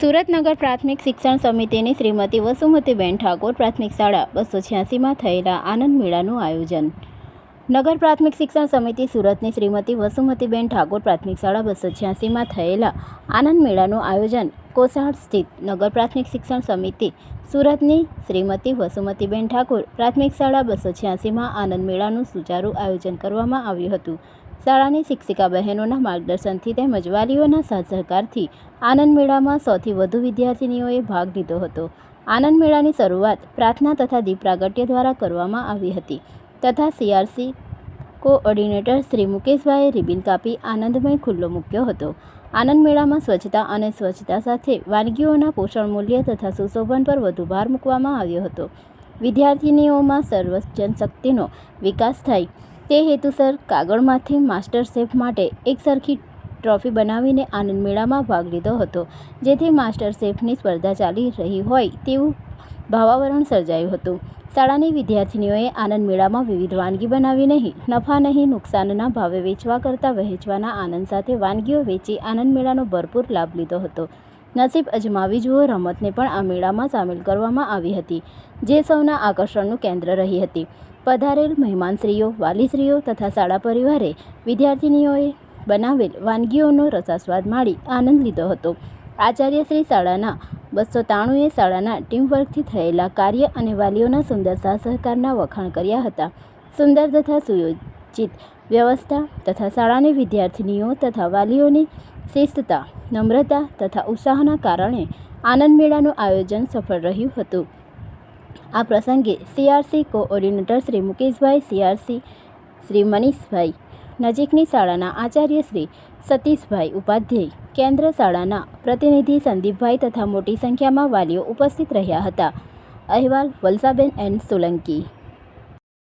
સુરતનગર પ્રાથમિક શિક્ષણ સમિતિની શ્રીમતી વસુમતીબેન ઠાકોર પ્રાથમિક શાળા બસો છ્યાસીમાં થયેલા આનંદ મેળાનું આયોજન નગર પ્રાથમિક શિક્ષણ સમિતિ સુરતની શ્રીમતી વસુમતીબેન ઠાકોર પ્રાથમિક શાળા બસો છ્યાસીમાં થયેલા આનંદ મેળાનું આયોજન કોસાડ સ્થિત નગર પ્રાથમિક શિક્ષણ સમિતિ સુરતની શ્રીમતી વસુમતીબેન ઠાકોર પ્રાથમિક શાળા બસો છ્યાસીમાં આનંદ મેળાનું સુચારું આયોજન કરવામાં આવ્યું હતું. શાળાની શિક્ષિકા બહેનોના માર્ગદર્શનથી તેમજ વાલીઓના સાથ સહકારથી આનંદ મેળામાં સૌથી વધુ વિદ્યાર્થિનીઓએ ભાગ લીધો હતો. આનંદ મેળાની શરૂઆત પ્રાર્થના તથા દીપ પ્રાગટ્ય દ્વારા કરવામાં આવી હતી. તથા સીઆરસી કોઓર્ડિનેટર શ્રી મુકેશભાઈએ રિબિન કાપી આનંદમય ખુલ્લો મૂક્યો હતો. આનંદ મેળામાં સ્વચ્છતા અને સ્વચ્છતા સાથે વાનગીઓના પોષણ મૂલ્ય તથા સુશોભન પર વધુ ભાર મૂકવામાં આવ્યો હતો. વિદ્યાર્થિનીઓમાં સર્વજન શક્તિનો વિકાસ થાય તે હેતુસર કાગળમાંથી માસ્ટર શેફ માટે એક સરખી ટ્રોફી બનાવીને આનંદ મેળામાં ભાગ લીધો હતો. જેથી માસ્ટર શેફની સ્પર્ધા ચાલી રહી હોય તેવું ભાવાવરણ સર્જાયું હતું. શાળાની વિદ્યાર્થિનીઓએ આનંદ મેળામાં વિવિધ વાનગી બનાવી નહીં. નફા નહીં, નુકસાનના ભાવે વેચવા કરતાં વહેંચવાના આનંદ સાથે વાનગીઓ વેચી આનંદ મેળાનો ભરપૂર લાભ લીધો હતો. નસીબ અજમાવી જુઓ, રમતને પણ આ મેળામાં સામેલ કરવામાં આવી હતી, જે સૌના આકર્ષણનું કેન્દ્ર રહી હતી. પધારેલ મહેમાનશ્રીઓ, વાલીશ્રીઓ તથા શાળા પરિવારે વિદ્યાર્થિનીઓએ બનાવેલ વાનગીઓનો રસાસ્વાદ માણી આનંદ લીધો હતો. આચાર્ય શ્રી શાળાના બસો ત્રાણુંએ શાળાના ટીમવર્કથી થયેલા કાર્ય અને વાલીઓના સુંદર સહકારના વખાણ કર્યા હતા. સુંદર તથા સુયોજિત વ્યવસ્થા તથા શાળાની વિદ્યાર્થિનીઓ તથા વાલીઓની શિસ્તતા, નમ્રતા તથા ઉત્સાહના કારણે આનંદ મેળાનું આયોજન સફળ રહ્યું હતું. આ પ્રસંગે CRC coordinator Shri Mukeshbhai CRC Shri Manishbhai નજીકની શાળાના આચાર્ય શ્રી સતીશભાઈ ઉપાધ્યાય, કેન્દ્ર શાળાના પ્રતિનિધિ સંદીપભાઈ તથા મોટી સંખ્યામાં વાલીઓ ઉપસ્થિત રહ્યા હતા. અહેવાલ વલસાબેન એન્ડ સોલંકી.